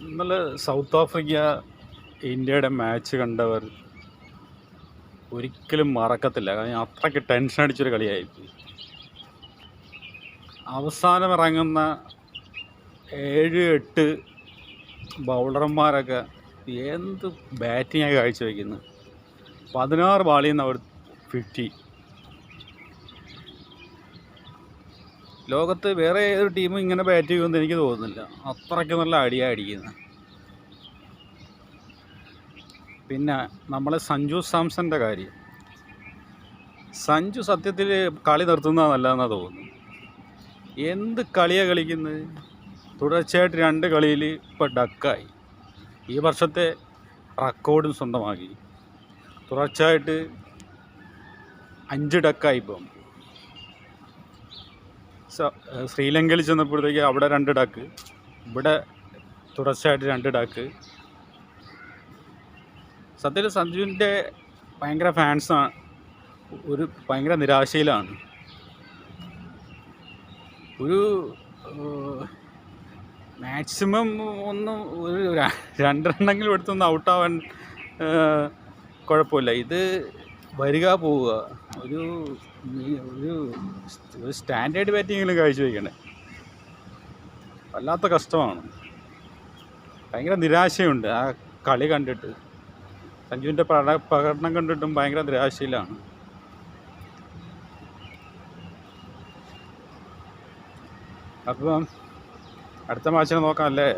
ഇന്നലെ south Africa ഇന്ത്യയുടെ match കണ്ടവർ ഒരിക്കലും മറക്കത്തില്ല. കാരണം അത്രയ്ക്ക് ടെൻഷൻ അടിച്ചൊരു കളിയായിപ്പോയി അവസാനം ഇറങ്ങുന്ന ഏഴ് എട്ട് ബൗളർമാരൊക്കെ എന്ത് ബാറ്റിങ്ങാണ് കാഴ്ചവെക്കുന്നത് പതിനാറ് ബാളിൽ നിന്ന് അവർ ഫിഫ്റ്റി ലോകത്ത് വേറെ ഏതൊരു ടീമും ഇങ്ങനെ ബാറ്റ് ചെയ്യുമെന്ന് എനിക്ക് തോന്നുന്നില്ല. അത്രയ്ക്ക് നല്ല അടിയാണ് അടിക്കുന്നത് പിന്നെ നമ്മളെ സഞ്ജു സാംസന്റെ കാര്യം. സഞ്ജു സത്യത്തിൽ കളി നിർത്തുന്നതല്ലെന്നാണ് തോന്നുന്നു. എന്ത് കളിയാണ് കളിക്കുന്നത്? തുടർച്ചയായിട്ട് രണ്ട് കളിയിൽ ഇപ്പോൾ ഡക്കായി ഈ വർഷത്തെ റെക്കോർഡും സ്വന്തമാക്കി. തുടർച്ചയായിട്ട് അഞ്ച് ഡക്കായി ഇപ്പം. ശ്രീലങ്കയിൽ ചെന്നപ്പോഴത്തേക്ക് അവിടെ രണ്ട് ഡാക്ക് ഇവിടെ തുടർച്ചയായിട്ട് രണ്ട് ഡാക്ക് സത്യത്തിൽ സഞ്ജുവിന്റെ ഭയങ്കര ഫാൻസാണ് ഒരു ഭയങ്കര നിരാശയിലാണ്. ഒരു മാക്സിമം ഒന്ന് ഒരു രണ്ടെണ്ണെങ്കിലും എടുത്തൊന്ന് ഔട്ടാവാൻ കുഴപ്പമില്ല. ഇത് വരിക പോവുക. ഒരു ഒരു സ്റ്റാൻഡേർഡ് സ്റ്റാൻഡേർഡ് ബാറ്റിങ്ങിലും കാഴ്ചവെക്കണേ വല്ലാത്ത കഷ്ടമാണ്. ഭയങ്കര നിരാശയുണ്ട്. ആ കളി കണ്ടിട്ട്. സഞ്ജുവിന്റെ പ്രട പ്രകടനം കണ്ടിട്ടും ഭയങ്കര നിരാശയിലാണ്. അപ്പം അടുത്ത മാച്ചിനെ നോക്കാം അല്ലേ?